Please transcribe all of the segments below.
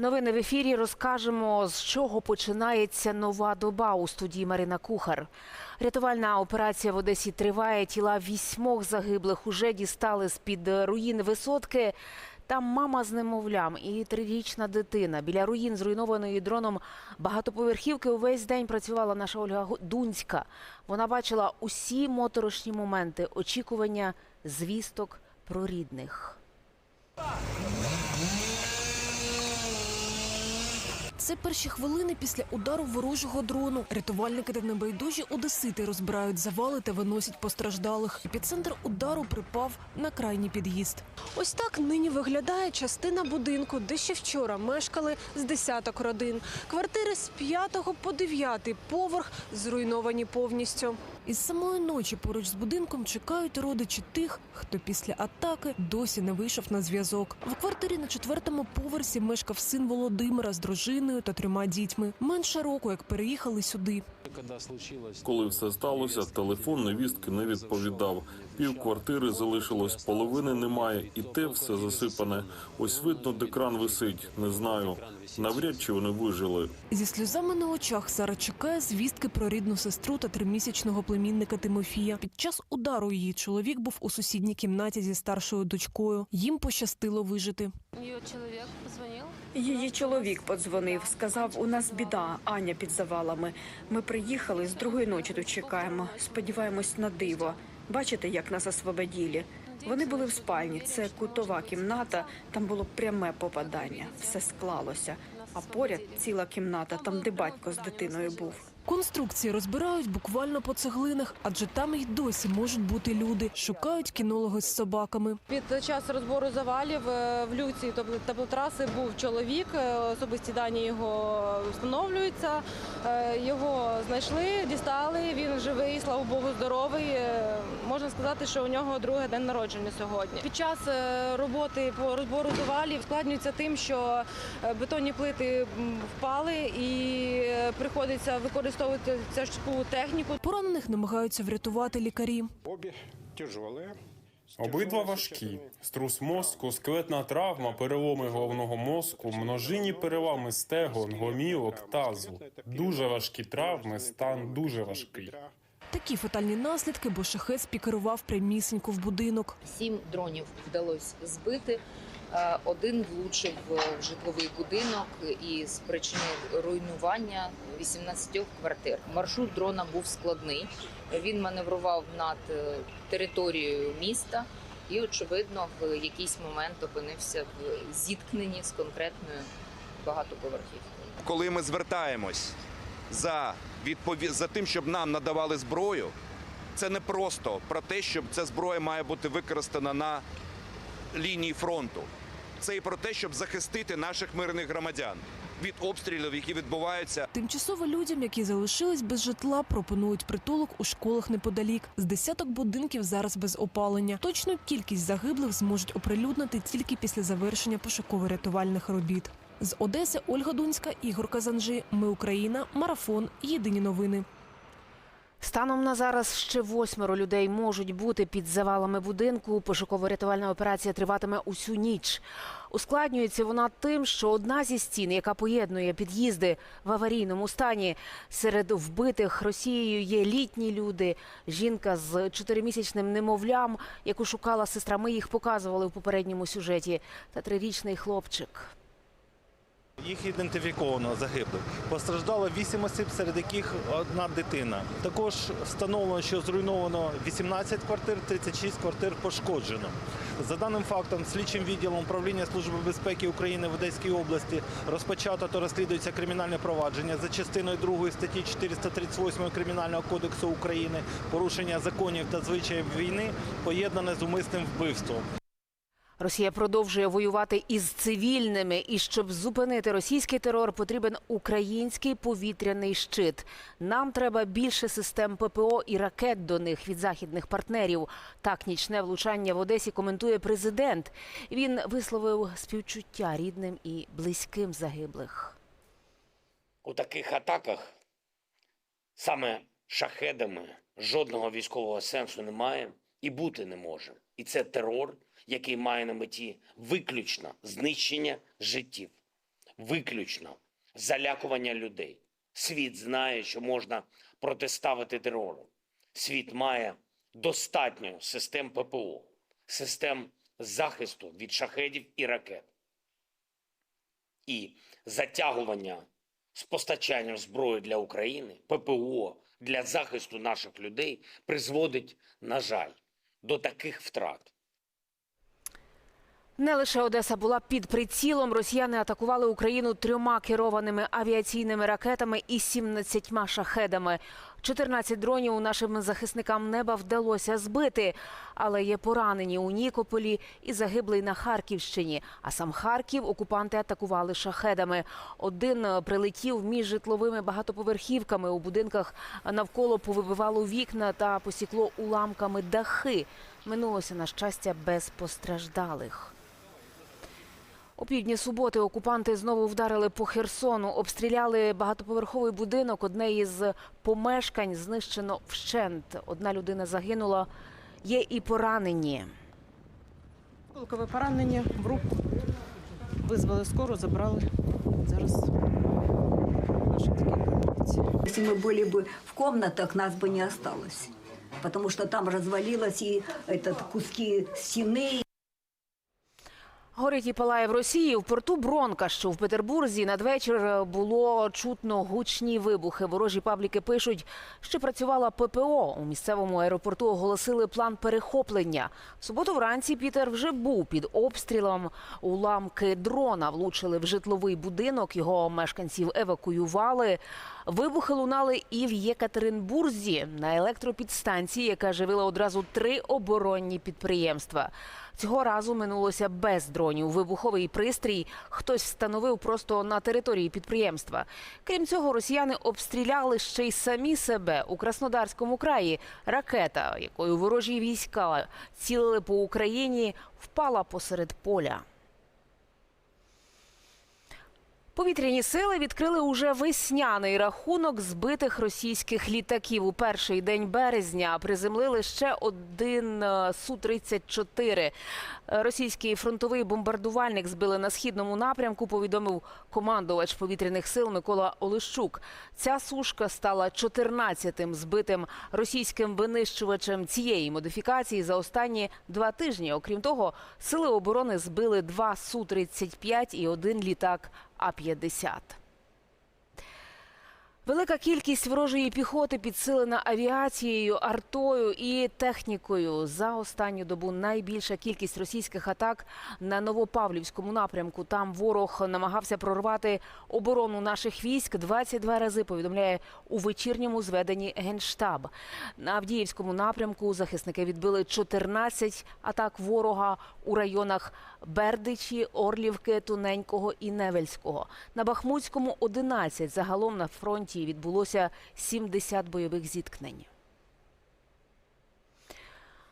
Новини в ефірі розкажемо, з чого починається нова доба у студії Марина Кухар. Рятувальна операція в Одесі триває. Тіла вісьмох загиблих уже дістали з-під руїн висотки. Там мама з немовлям і трирічна дитина. Біля руїн, зруйнованої дроном багатоповерхівки, увесь день працювала наша Ольга Дунська. Вона бачила усі моторошні моменти очікування звісток про рідних. Це перші хвилини після удару ворожого дрону. Рятувальники та небайдужі одесити розбирають завали та виносять постраждалих. Епіцентр удару припав на крайній під'їзд. Ось так нині виглядає частина будинку, де ще вчора мешкали з десяток родин. Квартири з п'ятого по дев'ятий поверх зруйновані повністю. Із самої ночі поруч з будинком чекають родичі тих, хто після атаки досі не вийшов на зв'язок. В квартирі на четвертому поверсі мешкав син Володимира з дружиною та трьома дітьми. Менше року, як переїхали сюди. Коли все сталося, телефон невістки не відповідав. Пів квартири залишилось, половини немає, і те все засипане. Ось видно, де кран висить. Не знаю. Навряд чи вони вижили. Зі сльозами на очах Сара чекає звістки про рідну сестру та тримісячного племінника Тимофія. Під час удару її чоловік був у сусідній кімнаті зі старшою дочкою. Їм пощастило вижити. Ее человек позвонил? Її чоловік подзвонив, сказав, у нас біда, Аня під завалами. Ми приїхали, з другої ночі тут чекаємо. Сподіваємось на диво. Бачите, як нас освободили? Вони були в спальні. Це кутова кімната, там було пряме попадання. Все склалося. А поряд ціла кімната, там де батько з дитиною був. Конструкції розбирають буквально по цеглинах, адже там й досі можуть бути люди. Шукають кінологи з собаками. Під час розбору завалів е, в люці теплотраси був чоловік. е, Особисті дані його встановлюються. Е, Його знайшли, дістали. Він живий, слава Богу, здоровий. Можна сказати, що у нього друге день народження сьогодні. Під час роботи по розбору завалів складнюється тим, що бетонні плити впали і приходиться використовувати тяжку техніку. Поранених намагаються врятувати лікарі. Обе тяжелые. Обидва важкі: струс мозку, скелетна травма, переломи головного мозку, множинні перелами стегон, гомілок, тазу. Дуже важкі травми, стан дуже важкий. Такі фатальні наслідки, бо шахет спікерував прямісінько в будинок. Сім дронів вдалося збити. Е, Один влучив в житловий будинок і спричинив руйнування 18 квартир. Маршрут дрона був складний. Він маневрував над е, територією міста і, очевидно, в якийсь момент опинився в зіткненні з конкретною багатоповерхівкою. Коли ми звертаємось за відпові... за тим, щоб нам надавали зброю, це не просто про те, щоб ця зброя має бути використана на лінії фронту. Це і про те, щоб захистити наших мирних громадян від обстрілів, які відбуваються Тимчасово людям, які залишились без житла, пропонують притулок у школах неподалік. З десяток будинків зараз без опалення. Точну кількість загиблих зможуть оприлюднити тільки після завершення пошуково-рятувальних робіт. З Одеси Ольга Дунська, Ігор Казанжи. Ми Україна. Марафон. Єдині новини. Станом на зараз ще восьмеро людей можуть бути під завалами будинку. Пошуково-рятувальна операція триватиме усю ніч. Ускладнюється вона тим, що одна зі стін, яка поєднує під'їзди в аварійному стані, серед вбитих Росією є літні люди. Жінка з чотиримісячним немовлям, яку шукала сестра. Ми їх показували в попередньому сюжеті. Та трирічний хлопчик. Їх ідентифіковано загиблих. Постраждало 8 осіб, серед яких одна дитина. Також встановлено, що зруйновано 18 квартир, 36 квартир пошкоджено. За даним фактом, слідчим відділом управління Служби безпеки України в Одеській області розпочато та розслідується кримінальне провадження за частиною 2 статті 438 Кримінального кодексу України порушення законів та звичаїв війни поєднане з умисним вбивством. Росія продовжує воювати із цивільними, і щоб зупинити російський терор, потрібен український повітряний щит. Нам треба більше систем ППО і ракет до них від західних партнерів. Так нічне влучання в Одесі коментує президент. Він висловив співчуття рідним і близьким загиблих. у таких атаках саме шахедами жодного військового сенсу немає і бути не може. І це терор, який має на меті виключно знищення життів. виключно залякування людей. Світ знає, що можна протиставити терору. Світ має достатньо систем ППО, систем захисту від шахедів і ракет. І затягування з постачанням зброї для України, ППО для захисту наших людей призводить, на жаль, до таких втрат. Не лише Одеса була під прицілом. Росіяни атакували Україну трьома керованими авіаційними ракетами і 17 шахедами. 14 дронів нашим захисникам неба вдалося збити, але є поранені у Нікополі і загиблий на Харківщині. А сам Харків окупанти атакували шахедами. Один прилетів між житловими багатоповерхівками. У будинках навколо повибивало вікна та посікло уламками дахи. Минулося на щастя без постраждалих. У півдні суботи окупанти знову вдарили по Херсону, обстріляли багатоповерховий будинок. Одне із помешкань знищено вщент. Одна людина загинула. Є і поранені. Осколкове поранення в руку. Визвали скору, забрали. Зараз наші такі знаходяться. Если мы были бы в комнатах, нас бы не осталось. Потому что там развалилось и этот куски стены, Горить і палає в Росії. В порту Бронка, що в Петербурзі, надвечір було чутно гучні вибухи. Ворожі пабліки пишуть, що працювала ППО. У місцевому аеропорту оголосили план перехоплення. В суботу вранці Пітер вже був під обстрілом. Уламки дрона влучили в житловий будинок. Його мешканців евакуювали. Вибухи лунали і в Єкатеринбурзі на електропідстанції, яка живила одразу три оборонні підприємства. Цього разу минулося без дронів. Вибуховий пристрій хтось встановив просто на території підприємства. Крім цього, росіяни обстріляли ще й самі себе у Краснодарському краї. Ракета, якою ворожі війська цілили по Україні, впала посеред поля. Повітряні сили відкрили уже весняний рахунок збитих російських літаків. У перший день березня приземлили ще один е, Су-34. Е, Російський фронтовий бомбардувальник збили на східному напрямку, повідомив командувач повітряних сил Микола Олещук. Ця сушка стала 14-тим збитим російським винищувачем цієї модифікації за останні два тижні. Окрім того, сили оборони збили два Су-35 і один літак А-50. Велика кількість ворожої піхоти підсилена авіацією, артою і технікою. За останню добу найбільша кількість російських атак на Новопавлівському напрямку. Там ворог намагався прорвати оборону наших військ 22 рази. Повідомляє у вечірньому зведенні генштаб. На Авдіївському напрямку захисники відбили 14 атак ворога у районах Бердичі, Орлівки, Туненького і Невельського. На Бахмутському 11. Загалом на фронті відбулося 70 бойових зіткнень.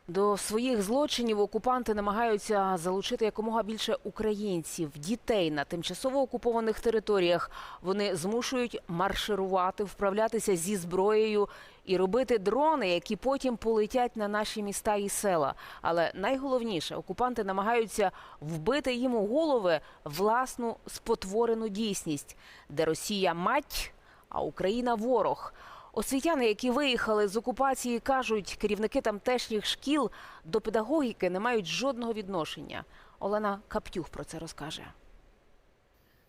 До своїх злочинів окупанти намагаються залучити якомога більше українців, дітей на тимчасово окупованих територіях. Вони змушують марширувати, вправлятися зі зброєю і робити дрони, які потім полетять на наші міста і села. Але найголовніше, окупанти намагаються вбити їм у голови власну спотворену дійсність, де Росія мать, а Україна ворог. Освітяни, які виїхали з окупації, кажуть, керівники тамтешніх шкіл до педагогіки не мають жодного відношення. Олена Каптюх про це розкаже.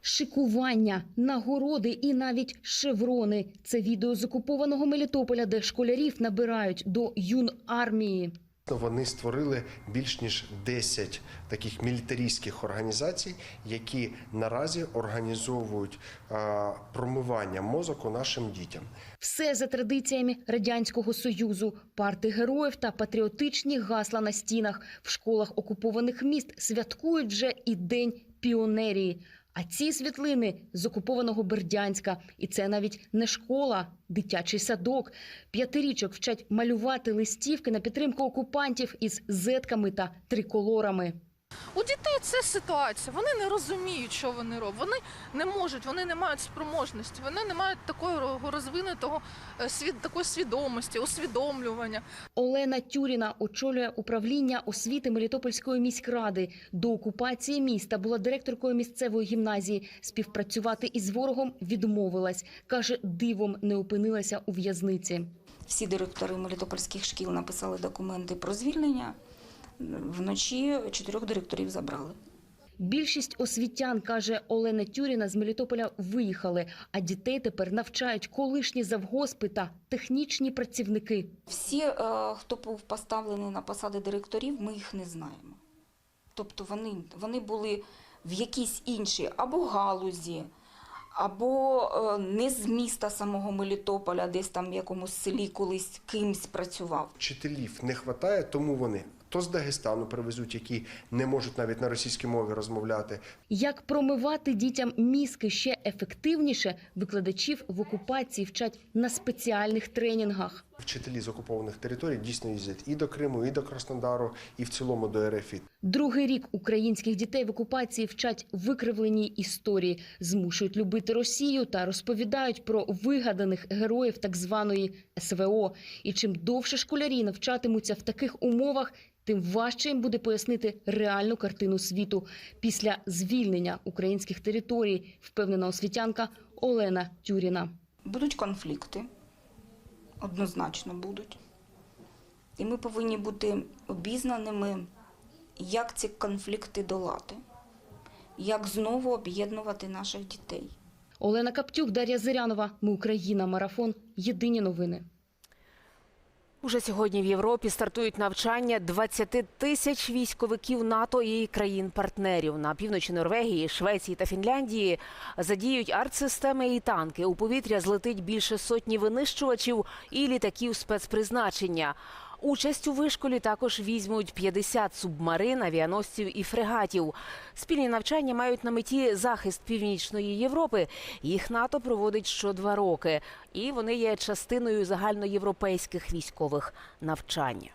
Шикування, нагороди і навіть шеврони. Це відео з окупованого Мелітополя, де школярів набирають до юнармії. Вони створили більш ніж 10 таких мілітарійських організацій, які наразі організовують промивання мозоку нашим дітям. Все за традиціями радянського союзу, парти героїв та патріотичні гасла на стінах в школах окупованих міст святкують вже і день піонерії. А ці світлини з окупованого Бердянська, і це навіть не школа, дитячий садок. П'ятирічок вчать малювати листівки на підтримку окупантів із зетками та триколорами. У дітей це ситуація. Вони не розуміють, що вони роблять. Вони не можуть, вони не мають спроможності, вони не мають такого розвинутого е, свід, такої свідомості, усвідомлювання. Олена Тюріна очолює управління освіти Мелітопольської міськради. До окупації міста була директоркою місцевої гімназії. Співпрацювати із ворогом відмовилась. Каже, дивом не опинилася у в'язниці. Всі директори мелітопольських шкіл написали документи про звільнення. Вночі чотирьох директорів забрали. Більшість освітян, каже Олена Тюріна, з Мелітополя виїхали, а дітей тепер навчають колишні завгоспи та технічні працівники. Всі, е, хто був поставлений на посади директорів, ми їх не знаємо. Тобто вони, вони були в якійсь іншій або галузі, або е, не з міста самого Мелітополя, десь там в якомусь селі колись кимсь працював. Вчителів не вистачає, тому вони то з Дагестану привезуть, які не можуть навіть на російській мові розмовляти, Як промивати дітям мізки ще ефективніше, викладачів в окупації вчать на спеціальних тренінгах. Вчителі з окупованих територій дійсно їздять і до Криму, і до Краснодару, і в цілому до РФ. Другий рік українських дітей в окупації вчать викривленій історії, змушують любити Росію та розповідають про вигаданих героїв так званої СВО. І чим довше школярі навчатимуться в таких умовах, тим важче їм буде пояснити реальну картину світу після звільнення українських територій, впевнена освітянка Олена Тюріна. Будуть конфлікти, однозначно будуть. І ми повинні бути обізнаними, як ці конфлікти долати, як знову об'єднувати наших дітей. Олена Каптюк, Дар'я Зирянова. Ми Україна. Марафон. Єдині новини. Уже сьогодні в Європі стартують навчання 20 тисяч військовиків НАТО і країн-партнерів на півночі Норвегії, Швеції та Фінляндії. Задіють артсистеми і танки. У повітря злетить більше сотні винищувачів і літаків спецпризначення. Участь у вишколі також візьмуть 50 субмарин, авіаносців і фрегатів. Спільні навчання мають на меті захист північної Європи. Їх НАТО проводить що два роки, і вони є частиною загальноєвропейських військових навчань.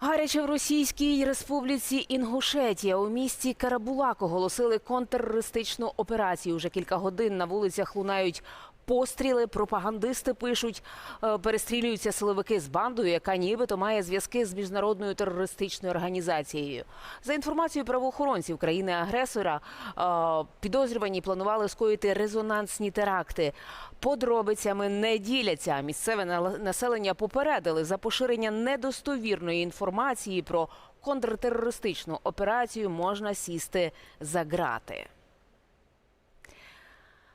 Гаряче в Російській Республіці Інгушетія у місті Карабулак оголосили контртерористичну операцію. Уже кілька годин на вулицях лунають постріли. Пропагандисти пишуть, е, перестрілюються силовики з бандою, яка нібито має зв'язки з міжнародною терористичною організацією. За інформацією правоохоронців країни-агресора, е, підозрювані планували скоїти резонансні теракти. Подробицями не діляться. Місцеве населення попередили за поширення недостовірної інформації про контртерористичну операцію можна сісти за грати.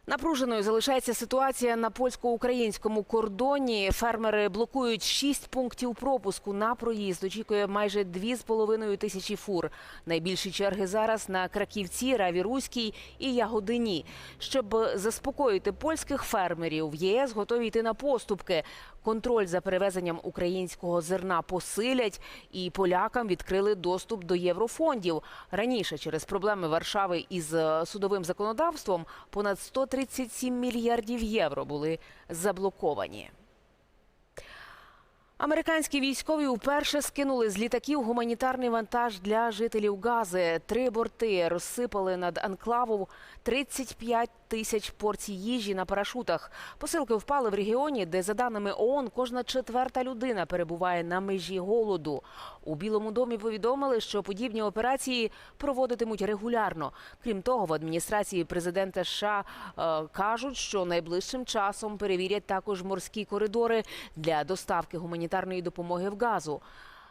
Напруженою залишається ситуація на польсько-українському кордоні. Фермери блокують шість пунктів пропуску на проїзд. Очікує майже дві з половиною тисячі фур. Найбільші черги зараз на Краківці, Раві Руській і Ягодині. Щоб заспокоїти польських фермерів, в ЄС готові йти на поступки. Контроль за перевезенням українського зерна посилять, і полякам відкрили доступ до єврофондів. Раніше через проблеми Варшави із е, судовим законодавством понад 137 мільярдів євро були заблоковані. Американські військові вперше скинули з літаків гуманітарний вантаж для жителів Гази. Три борти розсипали над анклавом 35 тисяч порцій їжі на парашутах. Посилки впали в регіоні, де, за даними ООН, кожна четверта людина перебуває на межі голоду. У Білому домі повідомили, що подібні операції проводитимуть регулярно. Крім того, в адміністрації президента США е, кажуть, що найближчим часом перевірять також морські коридори для доставки гуманітарної допомоги в Газу.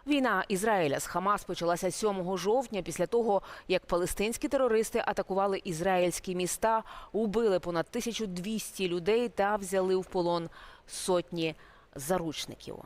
Війна Ізраїля з Хамас почалася 7 жовтня після того, як палестинські терористи атакували ізраїльські міста, убили понад 1200 людей та взяли в полон сотні заручників.